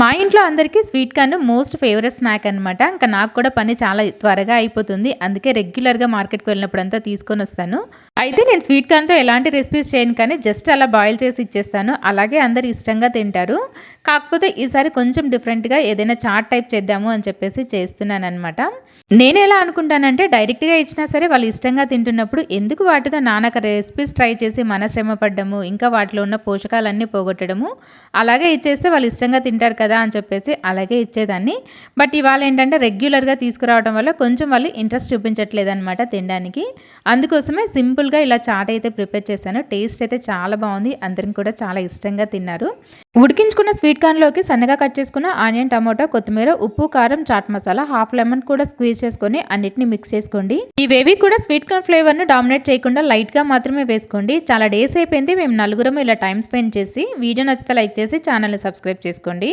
మా ఇంట్లో అందరికీ sweet corn most favourite snack అనమాట ఇంకా నాకు కూడా పని చాలా త్వరగా అయిపోతుంది. అందుకే రెగ్యులర్గా మార్కెట్కి వెళ్ళినప్పుడంతా తీసుకొని వస్తాను. అయితే నేను స్వీట్ కార్న్తో ఎలాంటి రెసిపీస్ చేయను కానీ జస్ట్ అలా బాయిల్ చేసి ఇచ్చేస్తాను. అలాగే అందరు ఇష్టంగా తింటారు. కాకపోతే ఈసారి కొంచెం డిఫరెంట్గా ఏదైనా చాట్ టైప్ చేద్దాము అని చెప్పేసి చేస్తున్నాను అనమాట నేను ఎలా అనుకుంటానంటే డైరెక్ట్గా ఇచ్చినా సరే వాళ్ళు ఇష్టంగా తింటున్నప్పుడు ఎందుకు వాటితో నానక రెసిపీస్ ట్రై చేసి మన శ్రమ పడ్డము ఇంకా వాటిలో ఉన్న పోషకాలన్నీ పోగొట్టడము అలాగే ఇచ్చేస్తే వాళ్ళు ఇష్టంగా తింటారు కదా అని చెప్పేసి అలాగే ఇచ్చేదాన్ని. బట్ ఇవాళ ఏంటంటే రెగ్యులర్గా తీసుకురావడం వల్ల కొంచెం వాళ్ళు ఇంట్రెస్ట్ చూపించట్లేదు అనమాట తినడానికి. అందుకోసమే సింపుల్గా ఇలా చాట్ అయితే ప్రిపేర్ చేశాను. టేస్ట్ అయితే చాలా బాగుంది. అందరికి కూడా చాలా ఇష్టంగా తిన్నారు. ఉడికించుకున్న స్వీట్ కార్న్లోకి సన్నగా కట్ చేసుకున్న ఆనియన్ టమాటో కొత్తిమీర ఉప్పు కారం చాట్ మసాలా హాఫ్ లెమన్ కూడా స్క్వీజ్ చేసుకొని అన్నిటిని మిక్స్ చేసుకోండి. ఇవేవి కూడా స్వీట్ కార్న్ ఫ్లేవర్ను డామినేట్ చేయకుండా లైట్గా మాత్రమే వేసుకోండి. చాలా డేస్ అయిపోయింది. మేము నలుగురం ఇలా టైం స్పెండ్ చేసి వీడియో నచ్చితే లైక్ చేసి ఛానల్ని సబ్స్క్రైబ్ చేసుకోండి.